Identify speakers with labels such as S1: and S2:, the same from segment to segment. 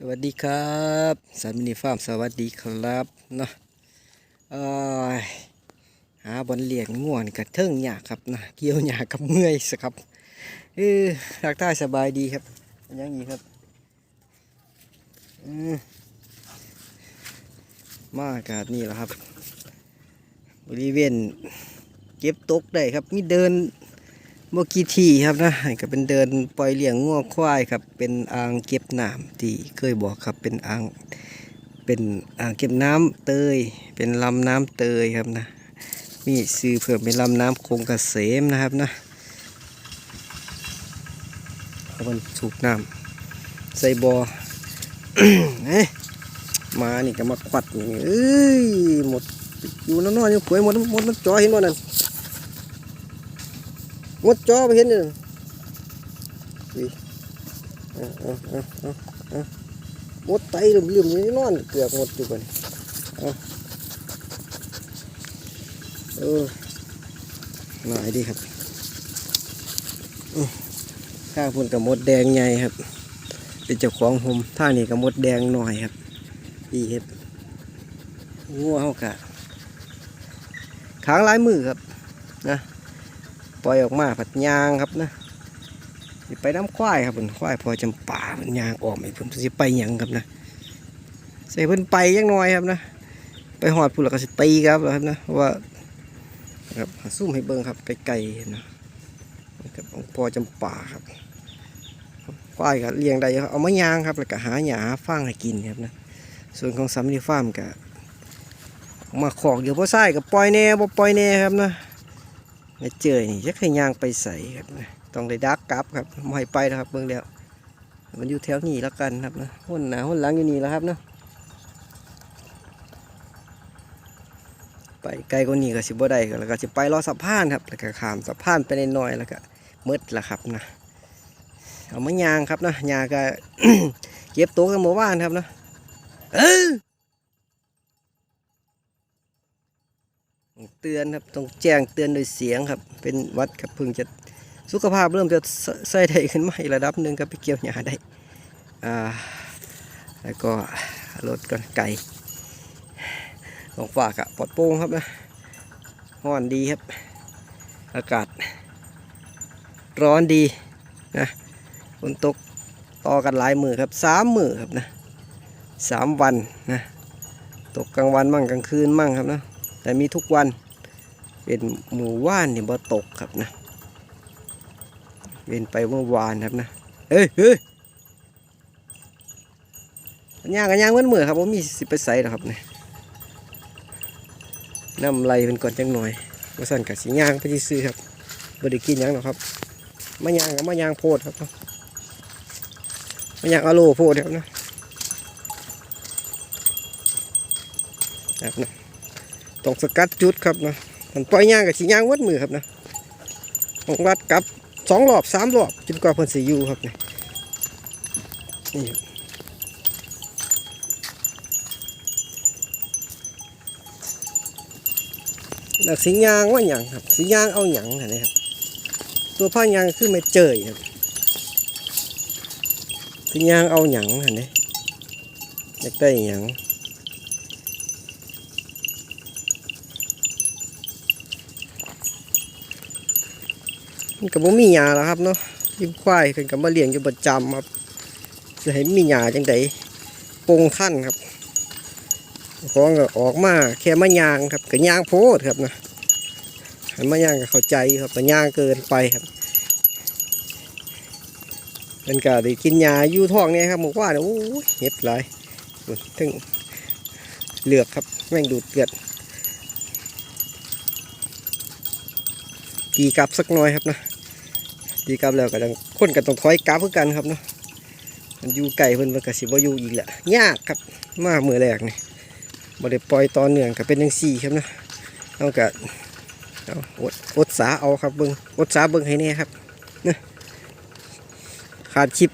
S1: สวัสดีครับสันมินิฟาร์มสวัสดีครับเนาะเอ้ยหาบอลเลี้ยงง่วนกับเทิงหยาครับนะเกี่ยวหยากับเมื่อยสครับเออรักใต้สบายดีครับยังนี้ครับอืมมาอากาศนี่แหละครับ บริเวณเก็บตกได้ครับมีเดิน เมื่อกี้ที่ครับนะก็เป็นเดินปล่อยเลี้ยงงัวควายครับ เป็นอ่างเก็บน้ำที่เคยบอกครับเป็นอ่างเป็นอ่างเก็บน้ำเตย เป็นลำน้ำเตยครับนะมีซื้อเพิ่มเป็นลำน้ำคงเกษมนะครับนะเอามันสูบน้ำใส่บอ่อเอ้ยมานี่ก็มาควัดนี่เอ้ยหมดอยู่นอนๆอยู่ป่วยหมดหมดมันจ่อเห็นบ่นั่น มดจอไปเห็นเลยอุ้ยเออาเออาเอมดไตลืมลืมนี่นอนเกือบหมดอยู่กันเออหน่อยดีครับข้างพุ่นกับมดแดงใหญ่ครับ เป็นเจ้าของผมท่านี้กับมดแดงหน่อยครับ ดีเห็ดงัวเขากะค้างหลายมือครับนะ ปล่อยออกมาผัดยางครับนะสิไปน้ำควายครับเพิ่นควายพอจำป่ามันยางออกไอ้เพิ่นสิไปยังครับนะใส่เพิ่นไปยังน้อยครับนะ ไปหอดพูดแล้วก็สิตีครับครับนะเพราะว่าครับหาซุ่มให้เบิ่งครับไกลๆนะกับองพอจำป่าครับควายก็เลี้ยงได้เอามายางครับแล้วก็หาหญ้าหาฟางให้กินครับนะส่วนของสามนิฟาร์มก็มาขอกเดี๋ยวพ่อใส่ก็ปล่อยแน่บ่ปล่อยแน่ครับนะ ไม่เจอนี่จะเคยย่างไปใส่ครับต้องได้ดักกลับครับไม่ให้ไปนะครับเบิ่งแล้วมันอยู่แถวนี้แล้วกันครับนะหุ่นหนาหุ่นหลังอยู่นี่แล้วครับนะไปไกลกว่านี้ก็สิบ่ได้แล้วก็สิไปรอสะพานครับแล้วก็ข้ามสะพานไปน้อยแล้วก็มืดละครับนะเอามายางครับนะยางก็เก็บตัวกันเมื่อวานครับนะเออ เตือนครับต้องแจ้งเตือนโดยเสียงครับ เป็นวัดกับพึ่งจะสุขภาพเริ่มจะใส่ได้ขึ้นมาอีกระดับหนึ่งครับไปเกี่ยวหญ้าได้อ่าแล้วก็ลดกันไก่ของฝากอะปลอดโปร่งครับนะห้อนดีครับ อากาศ ร้อนดีนะฝนตกต่อกันหลายมือครับสามมือครับนะสามวันนะตกกลางวันมั่งกลางคืนมั่งครับนะ แต่มีทุกวันเป็นหมู่ว่านนี่บ่ตกครับนะเป็นไปเมื่อวานครับนะเฮ้ยเฮ้ยย่างกันย่างเหมือนเหมือครับว่ามีสิไปใส่หรอครับเนี่ยน้ำไหลเป็นก่อนจังหน่อยมาสั่นกับสีย่างไปที่ซื้อครับบ่ได้กินยังหรอครับมาย่างกับมาย่างโพดครับมาย่างอโลโพดครับนะครับนะ ต้องสกัดจุดครับนะมันปล่อยย่างกับสีย่างวัดมือครับนะต้องวัดกับสองรอบสามรอบจนกว่าเพิ่นสิอยู่ครับนี่นี่ครับแล้วสีย่างว่าหยังครับสีย่างเอาหยังอันนี้ครับตัวผ้ายางคือไม่เจยครับสีย่างเอาหยังอันนี้อยากได้หยัง มันก็บ่มีหญ้าแล้วครับเนาะยิ้มควายเพิ่นก็มาเลี้ยงอยู่ประจำครับจะให้มีหญ้าจังไดปงขั้นครับของก็ออกมาแค่มายางครับก็ยางโพดครับนะให้มายางก็เข้าใจครับแต่ยางเกินไปครับเป็นก็ได้กินหญ้าอยู่ท้องเนี่ยครับบอกว่าเนี่ยโอ้เห็บหลายถึงเหลือกครับแม่งดูดเกลือ ดกีกลับสักหน่อยครับนะดีกลับแล้วก็ต้องคนก็ต้องถอยกลับเพื่อกันครับเนาะมันอยู่ไก่เพิ่นมันก็สิบ่อยู่อีกแหละยากครับมามือแรกนี่บ่ได้ปล่อยตอนเนื่องก็เป็นจังซี่ครับนะเอาก็เอาอดอดสาเอาครับเบิ่งอดสาเบิ่งให้แน่ครับนะขาดคลิป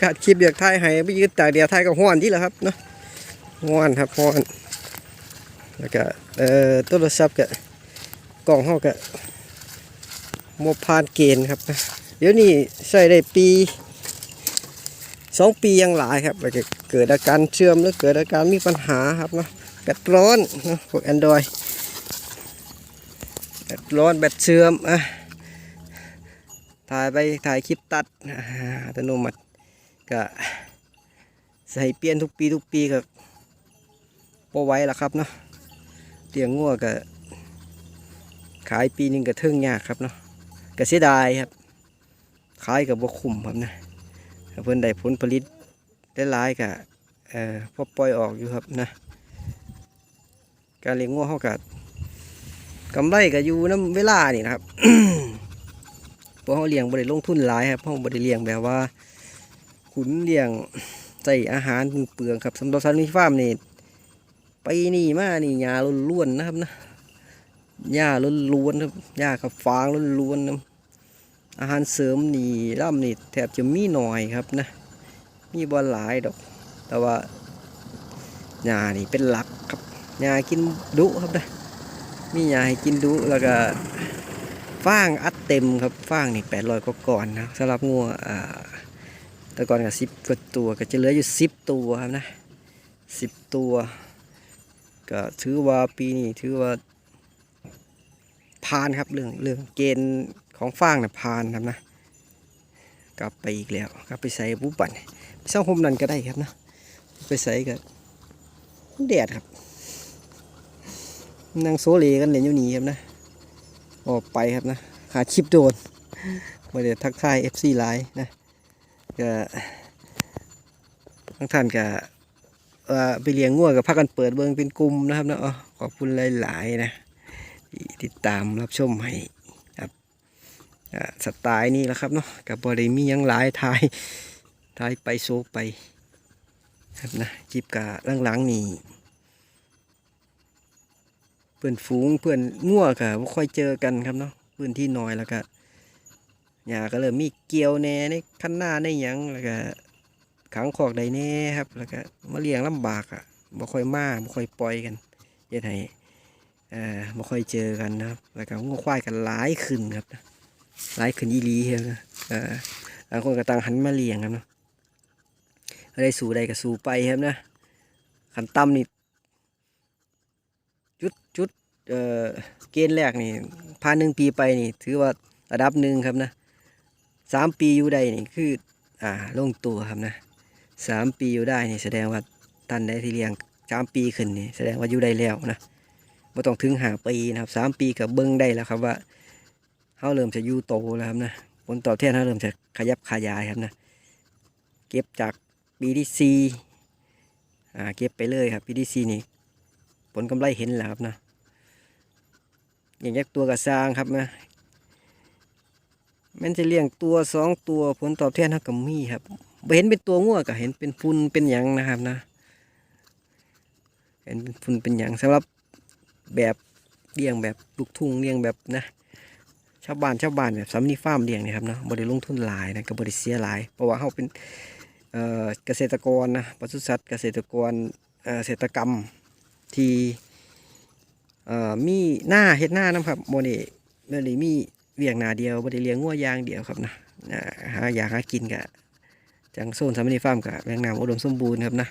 S1: ขาดคลิปอยากถ่ายให้ไปยืดตาเดียวถ่ายกับห้อนที่แหละครับเนาะห้อนครับห้อนแล้วก็เอ่อโทรศัพท์ก็ กล่องเฮาก็โมพานเกณฑ์ครับ เดี๋ยวนี้ใส่ได้ปีสองปียังหลายครับแล้วก็เกิดอาการเชื่อมหรือเกิดอาการมีปัญหาครับเนาะแบตร้อนเนาะพวก Android แบตร้อนแบตเชื่อมอะถ่ายไปถ่ายคลิปตัดอัตโนมัติก็ใส่เปลี่ยนทุกปีทุกปีก็พอไว้ละครับเนาะเตียงงัวก็ ขายปีหนึงก็เทิงยากครับเนาะก็เสียดายครับขายกับบ่คุ้มครับนะเพิ่นได้ผลผลิตได้หลายก็เอ่อพอปล่อยออกอยู่ครับนะ การเลี้ยงงัวเฮาก็กำไรก็อยู่นํเวลานี่นะครับเพราะเฮาเลี้ยงบ่ได้ลงทุนหลายครับเฮาบ่ได้เลี้ยงแบบว่า ขุนเลี้ยงใส่อาหารเปลืองครับสำหรับซันนี่ฟาร์มนี่ไปนี่มานี่หญ้าล้วนๆนะครับนะ หญ้าล้วนๆครับหญ้ากับฟางล้วนๆนะอาหารเสริมนี่ร่ำนี่แทบจะมีหน่อยครับนะ มีบ่หลายดอก แต่ว่าหญ้านี่เป็นหลักครับหญ้ากินดุครับนะมีหญ้าให้กินดุแล้วก็ฟางอัดเต็มครับฟางนี่แปดร้อยกว่าก่อนนะสำหรับงัวอ่าแต่ก่อนกับสิบกว่าตัวก็จะเหลืออยู่สิบตัวครับนะสิบตัว ก็ถือว่าปีนี้ถือว่าานครับเรื่องเรื่องเกณฑ์ของฟางนะพานครับนะ กลับไปอีกแล้วกลับไปใส่บุบันไปเช่าโฮมนั่นก็ได้ครับนะไปใส่ก็แดดครับนั่งโซเลกันเลยอยู่นี่ครับนะ ออกไปครับนะหาชิปโดนมาเดี๋ยวทักทาย FC ไลน์นะก็ทั้งท่านก็เอ่อไปเลี้ยงงัวกับพักกันเปิดเบิงเป็นกลุ่มนะครับนะอ๋อขอบคุณหลาย ๆ นะ ติดตามรับชมให้อ่าสไตล์นี้แหละครับเนาะกับบอดี้มียังหลายทายทายไปโซไปครับนะจิบกะหลังๆนี่เพื่อนฝูงเพื่อนง่วกะบ่ค่อยเจอกันครับเนาะพื้นที่น้อยแล้วก็หญ้าก็เริ่มมีเกี่ยวแน่ในคันหน้าในยังแล้วก็ขังคอกใดแน่ครับ แล้วก็มาเลี้ยงลำบากอะบ่ค่อยมาบ่ค่อยปล่อยกันเฮ็ดให้ อ่อบ่ค่อยเจอกันนะครับ แล้วก็งัวควายกันหลายขึ้นครับหลายขึ้นอีหลีครับนะเอ่อต่างคนก็ต่างหันมาเลี้ยงครับเนาะได้สู่ใดก็สู่ไปครับนะขันต่ำนี่จุดจุดเอ่อเกณฑ์แรกนี่ผ่านหนึ่งปีไปนี่ ถือว่าระดับหนึ่งครับนะสามปีอยู่ได้นี่คืออ่าลงตัวครับนะสามปีอยู่ได้นี่แสดงว่าท่านได้ที่เลี้ยงสามปีขึ้นนี่แสดงว่าอยู่ได้แล้วนะ ไม่ต้องถึงหาปีนะครับสามปีกับเบิ้งได้แล้วครับว่าเขาเริ่มจะอยู่โตแล้วครับนะผลตอบแทนเขาเริ่มจะขยับขยายครับนะเก็บจากปีที่สี่อ่าเก็บไปเลยครับปีที่สี่นี่ผลกำไรเห็นแล้วครับนะอย่างยักตัวกระซางครับนะแมันจะเลี้ยงตัวสองตัวผลตอบแทนเขาก็มีครับเห็นเป็นตัวงัวก็เห็นเป็นฝุ่นเป็นหยังนะครับนะ เห็นเป็นฝุ่นเป็นหยังสำหรับ แบบเลี้ยงแบบลูกทุ่งเลี้ยงแบบนะชาวบ้านชาวบ้านแบบสำนีฟาร์มเลี้ยงนี่ครับเนาะบริลงทุนหลายนะกับบริเสียหลาย เพราะว่าเขาเป็นเกษตรกรนะปศุสัตว์เกษตรกรเกษตรกรรมที่มีหน้าเฮ็ดหน้านะครับโมนี่เมื่อนี้มีเลี้ยงหนาเดียวบริเลี้ยงงัวยางเดียวครับนะอ่าหาอยากหากินกะจังโซนสำนีฟาร์มกับแรงน้ำอุดมสมบูรณ์ครับนะ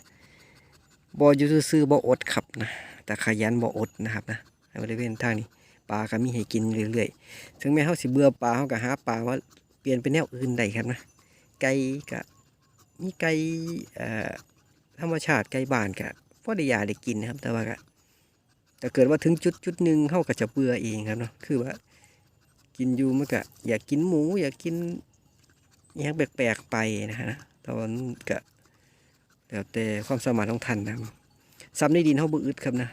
S1: บอยู่ซื่อบ่อดครับนะ แต่ขยันบ่อดนะครับนะในบริเวณทางนี้ปลาก็มีให้กินเรื่อยๆถึงแม้เขาสิเบื่อปลาเขาก็หาปลาว่าเปลี่ยนเป็นแนวอื่นได้ครับนะไก่ก็มีไก่ธรรมชาติไก่บ้านก็พอได้ยาได้กินนะครับ แต่ว่าก็ถ้าเกิดว่าถึงจุดจุดหนึ่งเขาก็จะเบื่อเองครับเนาะคือว่า กินอยู่มันก็อยากกินหมู อยากกินอหยังแปลกๆไปนะฮะต่ว่ามันก็แล้วแต่ความสามารถของท่านนะครับ ซ้ำในดินเขาบ่อึดครับนะ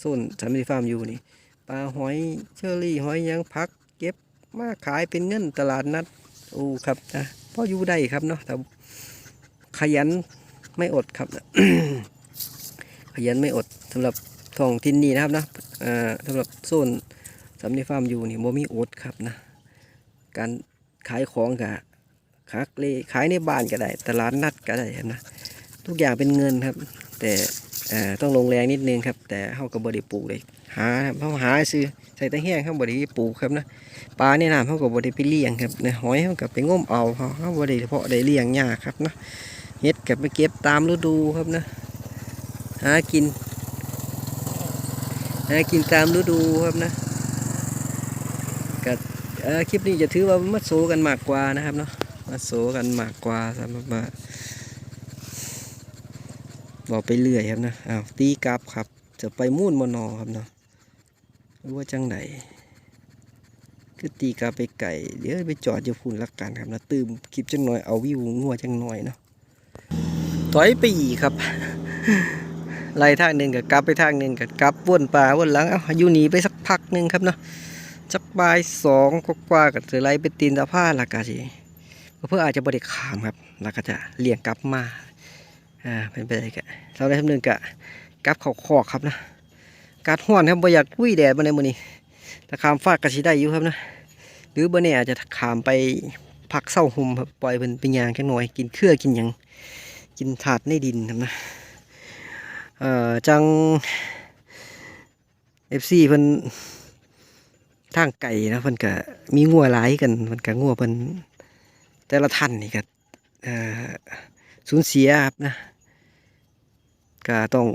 S1: โซนสามสิฟาร์มอยู่นี่ปลาหอยเชอรี่หอยยังพัก เก็บมาขายเป็นเงินตลาดนัดโอ้ครับนะพออยู่ได้ครับเนาะแต่ขยันไม่อดครับขยันไม่อดสำหรับท้องทินนี่นะครับนะอ่าสำหรับโซนสำนีฟาร์มอยู่นี่บ่มีอดครับนะ การขายของกับคักเลขายในบ้านก็ได้ ตลาดนัดก็ได้นะ ทุกอย่างเป็นเงินครับ แต่ เอ่อต้องลงแรงนิดนึงครับ แต่เขาก็บริปลูกเลยหาครับเขาหาซื้อใส่ตะแห้งเขาบริปลูกครับนะปลาในน้ำเขาก็บริไปเลี้ยงครับนะหอยเขาก็ไปง้มเอาเขาเขาบริเพาะได้เลี้ยงยากครับนะเฮ็ดกับไปเก็บตามฤดูครับนะหากินหากินตามฤดูครับนะกับคลิปนี้จะถือว่ามาโซกันมากกว่านะครับเนาะมาโซกันมากกว่าสำหรับ บอกไปเรื่อยครับนะอ้าวตีกลับครับ จะไปมุ่นมนอครับเนาะหรือว่าจังไหนคือตีกลับไปไก่เดี๋ยวไปจอดอยู่พุ่นละกันครับนะตื่มคลิปจังหน่อยเอาวิวงัวจังหน่อยเนาะถอยไปอีกครับไล่ทางหนึ่งกับกลับไปทางหนึ่งกับกลับวนป่าวนหลังเอาอยู่หนีไปสักพักหนึ่งครับเนาะจักบ่ายสองก็กว่ากับจะไล่ไปตีนตะผ้าละกาสิเพื่ออาจจะบริขามครับแล้วก็จะเลี่ยงกลับมา อ่าเป็นไปได้กะเราได้ทำหนึ่งกะกับเขาคอกครับนะการห้อนครับบ่อยากลุยแดดมาในมือนี้ถ้าขามฟากก็สิได้อยู่ครับนะหรือบ่เนี่ยอาจจะขามไปพักเศร้าห่มครับปล่อยเพิ่นเป็นยางแค่หน่อยกินเครือกินหยังกินถาดในดินครับนะเอ่อจังเอฟซีเพิ่นทางไก่นะเพิ่นก็มีงัวหลายกันเพิ่นก็งัวเพิ่นแต่ละท่านนี่ก็เอ่อ สูญเสียครับนะก็ต้อง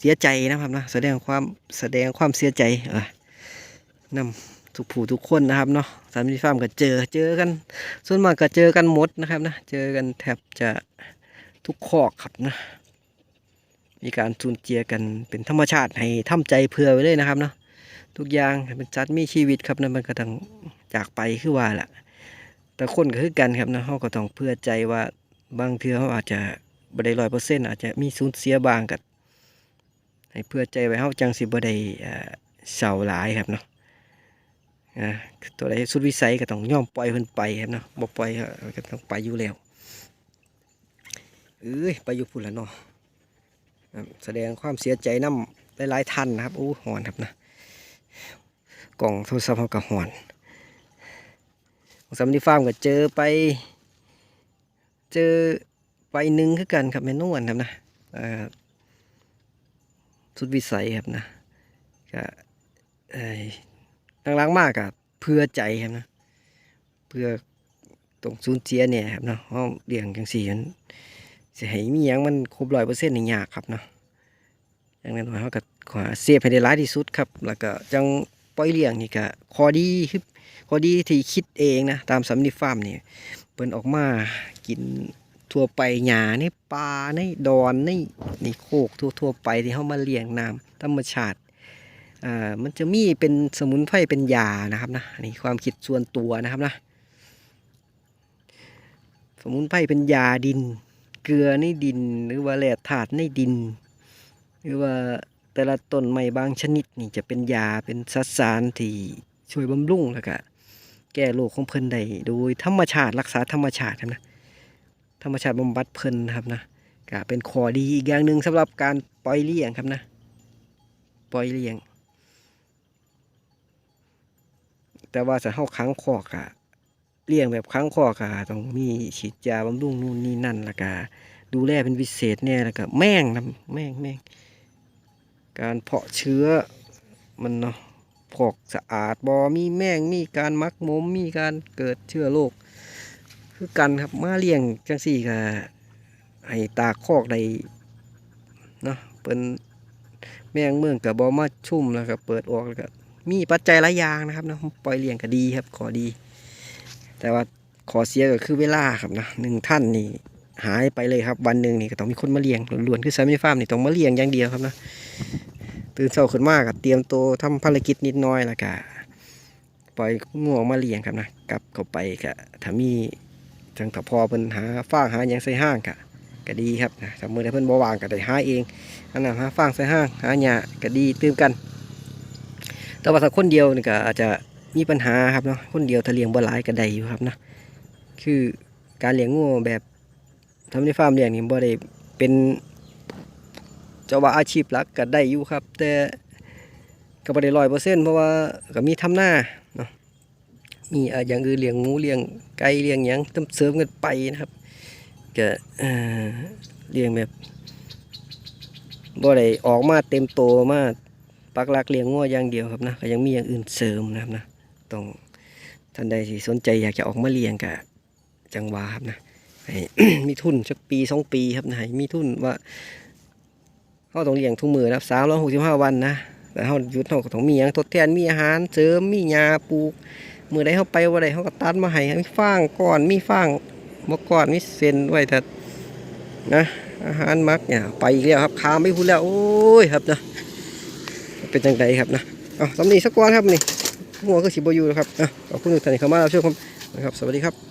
S1: เสียใจนะครับนะแสดงความแสดงความเสียใจเออนำทุกผู้ทุกคนนะครับเนาะสามสิฟาร์มก็เจอเจอกัน ส่วนมากก็เจอกันหมดนะครับนะเจอกันแทบจะทุกคอกครับนะมีการสูญเจียกันเป็นธรรมชาติให้ทำใจเผื่อไว้เลยนะครับเนาะทุกอย่างเป็นจัดมีชีวิตครับนะมันก็ต้องจากไปคือว่าแหละแต่คนก็คือกันครับนะเขาก็ต้องเพื่อใจว่า บางเทือเขาอาจจะบ่ได้ร้อยเปอร์เซ็นต์อาจจะมีสูญเสียบางกับให้เพื่อใจไว้เขาจังสิบ่ได้เอ่อเศร้าหลายครับเนาะอ่าตัวใดสุดวิสัยก็ต้องย่อมปล่อยเพิ่นไปครับเนาะบ่ปล่อยก็ต้องไปอยู่แล้วเอ้ยไปอยู่พุ่นละเนาะแสดงความเสียใจน้ำหลายๆท่านนะครับโอ้หอนครับนะกล่องโทรศัพท์เขากับหอนสำนีฟาร์มก็เจอไป เจอไปหนึ่งคือกันครับแม่นวลครับนะสุดวิสัยครับนะก็เอ่อหลังมากกับเพื่อใจครับนะ เพื่อตรงซูนเจียเนี่ยครับเนาะห้องเลี้ยงจังสี่มันสิให้มีหยังมันครบร้อยเปอร์เซ็นต์นี่ยากครับเนาะอย่างนั้นเขาก็ขอเสียให้ได้หลายที่สุดครับ แล้วก็จังปล่อยเลี้ยงนี่ก็ขอดีคือขอดีที่คิดเองนะตามสำนิฟาร์มนี่ เปิ้นออกมากินทั่วไปหญ้าในป่าในดอนในนี่โคกทั่วทั่วไปที่เขามาเลี้ยงน้ำธรรมชาติอ่ามันจะมีเป็นสมุนไพรเป็นยานะครับนะนนี้ความคิดส่วนตัวนะครับนะสมุนไพรเป็นยาดิน เกลือในดิน หรือว่าแร่ธาตุในดิน หรือว่าแต่ละต้นไม้บางชนิดนี่จะเป็นยาเป็นสสารที่ช่วยบำรุงแล้วก็ แก้โรคของเพิ่นได้โดยธรรมชาติรักษาธรรมชาติครับนะธรรมชาติบำบัดเพิ่นครับนะก็เป็นข้อดีอีกอย่างหนึ่งสำหรับการปล่อยเลี้ยงครับนะปล่อยเลี้ยง แต่ว่าจะเข้าค้างคอกอะเลี้ยงแบบครั้งคอกะต้องมีฉีดยาบำรุงนู่นนี่นั่นแล้วก็ดูแลเป็นพิเศษเนี่ยแล้วก็แม่งนะแม่งแม่งการเพาะเชื้อมันเนาะ พอกสะอาดบอมีแมงมีการมักมมมีการเกิดเชื้อโรคคือกันครับมาเลี้ยงจังสี่ก็ให้ตาคอกได้เนาะเป็นแมงเมืองกับบอมาชุ่มแล้วก็เปิดออกแล้วก็มีปัจจัยหลายอย่างนะครับนะปล่อยเลี้ยงก็ดีครับขอดี แต่ว่าขอเสียก็คือเวลาครับนะหนึ่งท่านนี่หายไปเลยครับวันหนึ่งนี่ก็ต้องมีคนมาเลี้ยงล้วนๆคือสามีฟาร์มนี่ต้องมาเลี้ยงอย่างเดียวครับนะ ตื่นเช้าขึ้นมากเตรียมตัวทำภารกิจนิดน้อยแล้วก็ปล่อยงูออกมาเลี้ยงครับนะกลับเข้าไปก็ถ้ามีจังถ้าพอเพิ่นหาฟางหาหยังใส่ห้างก็ก็ดีครับนะถ้ามือใดเพิ่นบ่วางก็ได้หาเองอันนั้นหาฟางใส่ห้างหาหญ้าก็ดีตื่มกัน แต่ว่าถ้าคนเดียวนี่ก็อาจจะมีปัญหาครับเนาะคนเดียวถ้าเลี้ยงบ่หลายก็ได้อยู่ครับนะคือการเลี้ยงงูแบบทำในฟาร์มเลี้ยงนี่บ่ได้เป็น จะว่าอาชีพหลักก็ได้อยู่ครับ แต่ก็บ่ได้ร้อยเปอร์เซ็นต์เพราะว่าก็มีทำหน้าเนาะมีอะอย่างอื่นเลี้ยงหมูเลี้ยงไก่เลี้ยงหยังเติมเสริมกันไปนะครับก็เลี้ยงแบบบ่ได้ออกมาเต็มโตมาปักหลักเลี้ยงงัวอย่างเดียวครับนะก็ยังมีอย่างอื่นเสริมนะครับนะต้องท่านใดที่สนใจอยากจะออกมาเลี้ยงกะจังหวาครับนะมีทุนสักปีสองปีครับนะมีทุนว่า เขาต้องเลี้ยงทุกมือนะสามร้อยหกสิบห้าวันนะแต่เขาหยุดเขาก็ต้องมีอย่างทดแทนมีอาหารเสริมมียาปลูกมือใดเขาไปว่าใดเขาก็ตัดมาให้มีฟางก่อนมีฟางมื่อก่อนมีเส้นไว้แต่นะอาหารมักเนี่ยไปอีกแล้วครับขาไม่พูดแล้วโอ้ยครับนะเป็นจังไดครับนะเอาสำนีสักก้อนครับนี่หัวก็สิบอยู่แล้วครับอะขอบคุณทุกท่านที่เข้ามารับชมครับนะครับ สวัสดีครับ